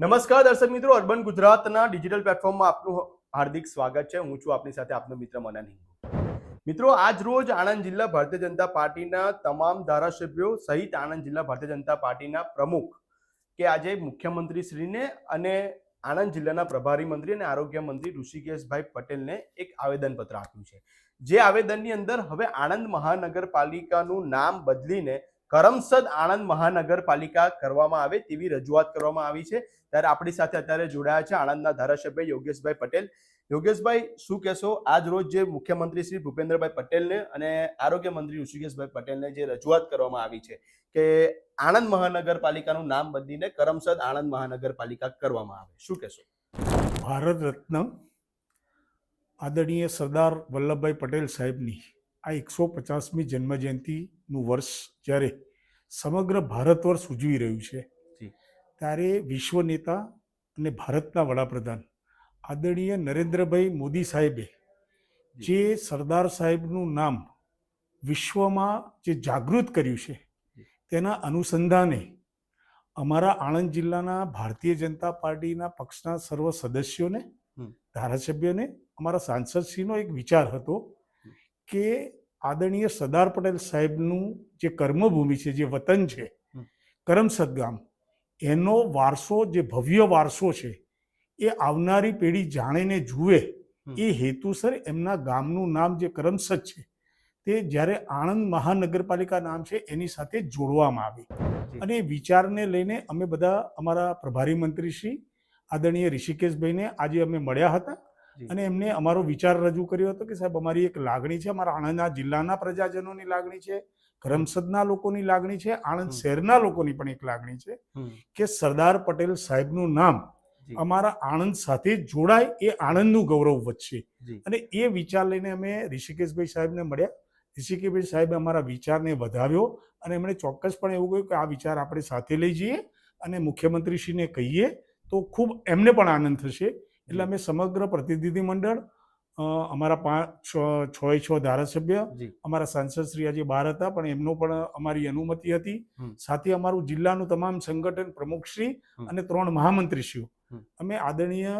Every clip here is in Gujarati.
નમસ્કાર દર્શક મિત્રો, અર્બન ગુજરાતના ડિજિટલ પ્લેટફોર્મમાં આપનું હાર્દિક સ્વાગત છે. હું છું આપની સાથે આપનો મિત્ર મનન હિંગુ. મિત્રો, આજ રોજ આણંદ જિલ્લા ભારતીય જનતા પાર્ટીના તમામ ધારાસભ્યો સહિત આણંદ જિલ્લા ભારતીય જનતા પાર્ટીના પ્રમુખ કે આજે મુખ્યમંત્રી શ્રીને અને આણંદ જિલ્લાના પ્રભારી મંત્રી અને આરોગ્ય મંત્રી ઋષિકેશભાઈ પટેલને એક આવેદનપત્ર આપ્યું છે. જે આવેદનની અંદર હવે આણંદ મહાનગરપાલિકાનું નામ બદલીને કરમસદ આણંદ મહાનગરપાલિકા કરવામાં આવે તેવી રજૂઆત કરવામાં આવી છે. ત્યારે આપણી સાથે અત્યારે જોડાયા છે આણંદના ધારાસભ્ય યોગેશભાઈ પટેલ. યોગેશભાઈ, શું કહેશો? આજ રોજ જે મુખ્યમંત્રી શ્રી ભૂપેન્દ્રભાઈ પટેલને અને આરોગ્ય મંત્રી ઋષિકેશભાઈ પટેલને જે રજૂઆત કરવામાં આવી છે કે આણંદ મહાનગરપાલિકાનું નામ બદલીને કરમસદ આણંદ મહાનગરપાલિકા કરવામાં આવે. શું કહેશો? ભારત રત્ન આદરણીય સરદાર વલ્લભભાઈ પટેલ સાહેબની આ એકસો પચાસમી જન્મજયંતિનું વર્ષ જ્યારે સમગ્ર ભારત વર્ષ ઉજવી રહ્યું છે ત્યારે વિશ્વ નેતા અને ભારતના વડાપ્રધાન આદરણીય નરેન્દ્રભાઈ મોદી સાહેબે જે. સરદાર સાહેબનું નામ વિશ્વમાં જે જાગૃત કર્યું છે તેના અનુસંધાને અમારા આણંદ જિલ્લાના ભારતીય જનતા પાર્ટીના પક્ષના સર્વ સદસ્યોને. ધારાસભ્યોને અમારા સાંસદશ્રીનો એક વિચાર હતો કે આદરણીય સરદાર પટેલ સાહેબનું જે કર્મભૂમિ છે જે વતન છે. કરમસદ ગામ એનો વારસો જે ભવ્ય વારસો છે એ આવનારી પેઢી જાણે ને જુએ એ હેતુસર એમના ગામનું નામ જે કરમસદ છે તે જ્યારે આણંદ મહાનગરપાલિકા નામ છે એની સાથે જોડવામાં આવી અને એ વિચારને લઈને અમે બધા અમારા પ્રભારી મંત્રી શ્રી આદરણીય ઋષિકેશભાઈને આજે અમે મળ્યા હતા. અને એમને અમારો વિચાર રજૂ કર્યો હતો કે સાહેબ અમારી એક લાગણી છે અમારા આણંદના જિલ્લાના પ્રજાજનોની લાગણી છે કરમસદના લોકોની લાગણી છે આણંદ શહેરના લોકોની પણ એક લાગણી છે કે સરદાર પટેલ સાહેબનું નામ અમારા આણંદ સાથે જોડાય એ આણંદનું ગૌરવ વધશે. અને એ વિચાર લઈને અમે ઋષિકેશભાઈ સાહેબને મળ્યા. ઋષિકેશભાઈ સાહેબે અમારા વિચારને વધાવ્યો અને એમણે ચોક્કસપણે એવું કહ્યું કે આ વિચાર આપણે સાથે લઈ જઈએ અને મુખ્યમંત્રીશ્રીને કહીએ તો ખૂબ એમને પણ આનંદ થશે. એટલે અમે સમગ્ર પ્રતિનિધિ મંડળ અમારા પાંચ છ છ ધારાસભ્ય અમારા સાંસદ શ્રી આજે બહાર હતા પણ એમનો પણ અમારી અનુમતિ હતી. સાથે અમારું જિલ્લાનું તમામ સંગઠન પ્રમુખશ્રી અને ત્રણ મહામંત્રીશ્રીઓ. અમે આદરણીય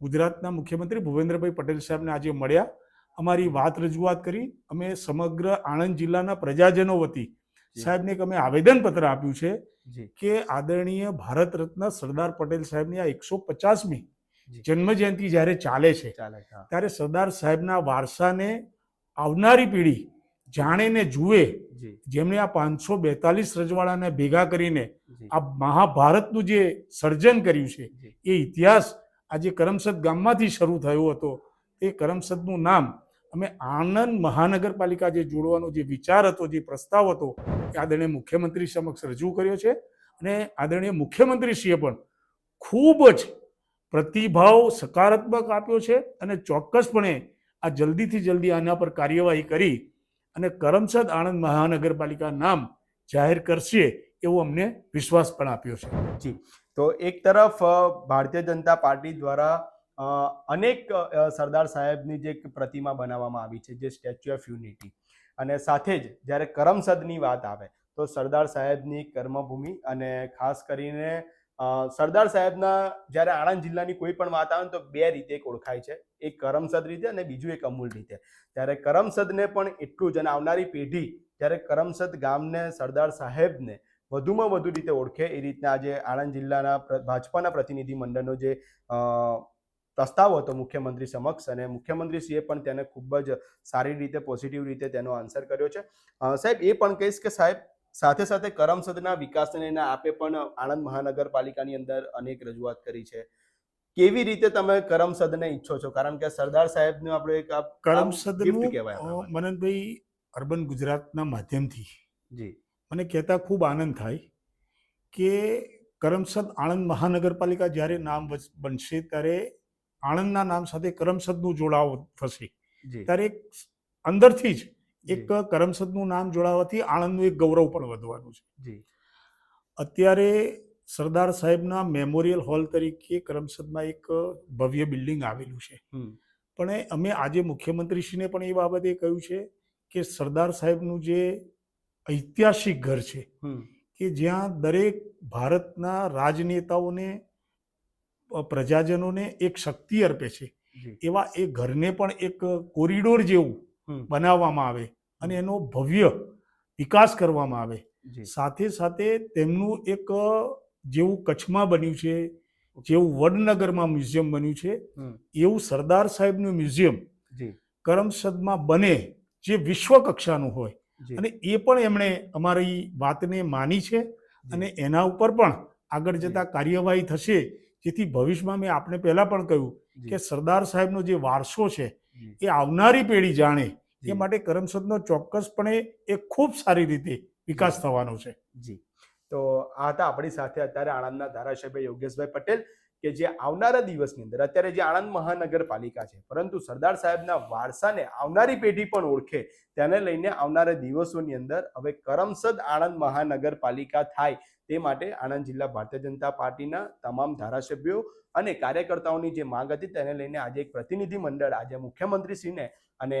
ગુજરાતના મુખ્યમંત્રી ભૂપેન્દ્રભાઈ પટેલ સાહેબને આજે મળ્યા અમારી વાત રજૂઆત કરી અમે સમગ્ર આણંદ જિલ્લાના પ્રજાજનો વતી સાહેબને એક અમે આવેદનપત્ર આપ્યું છે કે આદરણીય ભારત રત્ન સરદાર પટેલ સાહેબની આ એકસો પચાસમી. જન્મજયંતિ જ્યારે ચાલે છે ત્યારે સરદાર સાહેબના વારસાને આવનારી પેઢી જાણે ને જુએ જેમણે આ પાંચસો બેતાલીસ રજવાડાને ભેગા કરીને આ મહાભારતનું જે સર્જન કર્યું છે એ ઇતિહાસ આજે કરમસદ ગામમાંથી શરૂ થયો હતો. એ કરમસદનું નામ અમે આણંદ મહાનગરપાલિકા જે જોડવાનો જે વિચાર હતો જે પ્રસ્તાવ હતો એ આદરણીય મુખ્યમંત્રી સમક્ષ રજૂ કર્યો છે. અને આદરણીય મુખ્યમંત્રીશ્રીએ પણ ખૂબ જ પ્રતિભાવ સકારાત્મક આપ્યો છે અને ચોક્કસપણે આ જલ્દીથી જલ્દી આના પર કાર્યવાહી કરી અને કરમસદ આણંદ મહાનગરપાલિકા નામ જાહેર કરશે એવો અમને વિશ્વાસ પણ આપ્યો છે. તો એક તરફ ભારતીય જનતા પાર્ટી દ્વારા અનેક સરદાર સાહેબની જે પ્રતિમા બનાવવામાં આવી છે, જે સ્ટેચ્યુ ઓફ યુનિટી. અને સાથે જ જ્યારે કરમસદની વાત આવે, તો સરદાર સાહેબની કર્મભૂમિ અને ખાસ કરીને સરદાર સાહેબના જ્યારે આણંદ જિલ્લાની કોઈ પણ વાત આવે તો બે રીતે એક ઓળખાય છે. એક કરમસદ રીતે અને બીજું એક અમૂલ રીતે. ત્યારે કરમસદને પણ એટલું જ અને આવનારી પેઢી જ્યારે કરમસદ ગામને, સરદાર સાહેબને વધુમાં વધુ રીતે ઓળખે એ રીતના આજે આણંદ જિલ્લાના ભાજપાના પ્રતિનિધિ મંડળનો જે પ્રસ્તાવ હતો મુખ્યમંત્રી સમક્ષ અને મુખ્યમંત્રીશ્રીએ પણ તેને ખૂબ જ સારી રીતે, પોઝિટિવ રીતે તેનો આન્સર કર્યો છે. સાહેબ એ પણ કહીશ કે સાહેબ સાથે સાથે કરમસદના વિકાસને આપે પણ આણંદ મહાનગરપાલિકાની અંદર અનેક રજૂઆત કરી છે. કેવી રીતે તમે કરમસદને ઈચ્છો છો? કારણ કે સરદાર સાહેબનું આપણે એક કરમસદ કહેવાય. મનનભાઈ અર્બન ગુજરાતના માધ્યમથી જી. મને કહેતા ખૂબ આનંદ થાય કે કરમસદ આણંદ મહાનગરપાલિકા જ્યારે નામ બનશે ત્યારે આણંદના નામ સાથે કરમસદનું જોડાવ થશે. ત્યારે અંદરથી જ એક કરમસદનું નામ જોડાવાથી આણંદનું એક ગૌરવ પણ વધવાનું છે. અત્યારે સરદાર સાહેબના મેમોરિયલ હોલ તરીકે કરમસદમાં એક ભવ્ય બિલ્ડિંગ આવેલું છે. પણ અમે આજે મુખ્યમંત્રીશ્રીને પણ એ બાબતે કહ્યું છે કે સરદાર સાહેબનું જે ઐતિહાસિક ઘર છે કે જ્યાં દરેક ભારતના રાજનેતાઓને પ્રજાજનોને એક શક્તિ અર્પે છે. એવા એ ઘરને પણ એક કોરિડોર જેવું. બનાવવામાં આવે અને એનો ભવ્ય વિકાસ કરવામાં આવે. સાથે સાથે તેમનું એક જેવું કચ્છમાં બન્યું છે જેવું વડનગરમાં મ્યુઝિયમ બન્યું છે એવું સરદાર સાહેબનું મ્યુઝિયમ કરમસદમાં બને જે વિશ્વ કક્ષાનું હોય અને એ પણ એમણે અમારી વાતને માની છે અને એના ઉપર પણ આગળ જતા કાર્યવાહી થશે જેથી ભવિષ્યમાં મેં આપણે પહેલા પણ કહ્યું કે સરદાર સાહેબનો જે વારસો છે. એ આવનારી પેઢી જાણે એ માટે કરમસદનો ચોક્કસપણે એ ખૂબ સારી રીતે વિકાસ થવાનો છે. જી. તો આ હતા આપણી સાથે અત્યારે આણંદના ધારાસભ્ય યોગેશભાઈ પટેલ કે જે આવનારા દિવસની અંદર અત્યારે જે આણંદ મહાનગરપાલિકા છે પરંતુ સરદાર સાહેબના વારસાને આવનારી પેઢી પણ ઓળખે તેને લઈને આવનારા દિવસોની અંદર હવે કરમસદ આણંદ મહાનગરપાલિકા થાય તે માટે આણંદ જિલ્લા ભારતીય જનતા પાર્ટીના તમામ ધારાસભ્યો અને કાર્યકર્તાઓની જે માંગ હતી તેને લઈને આજે એક પ્રતિનિધિ મંડળ, આજે મુખ્યમંત્રીશ્રીને અને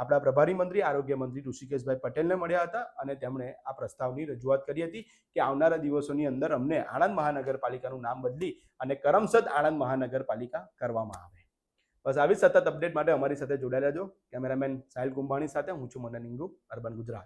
આપણા પ્રભારી મંત્રી, આરોગ્ય મંત્રી ઋષિકેશભાઈ પટેલને મળ્યા હતા અને તેમણે આ પ્રસ્તાવની રજૂઆત કરી હતી કે આવનારા દિવસોની અંદર અમને આણંદ મહાનગરપાલિકાનું નામ બદલી અને કરમસદ આણંદ મહાનગરપાલિકા કરવામાં આવે. બસ આવી સતત અપડેટ માટે અમારી સાથે જોડાયેલા રહેજો. કેમેરામેન સાહિલ કુંભાણી સાથે હું છું મનન ઇંગુ અર્બન ગુજરાત.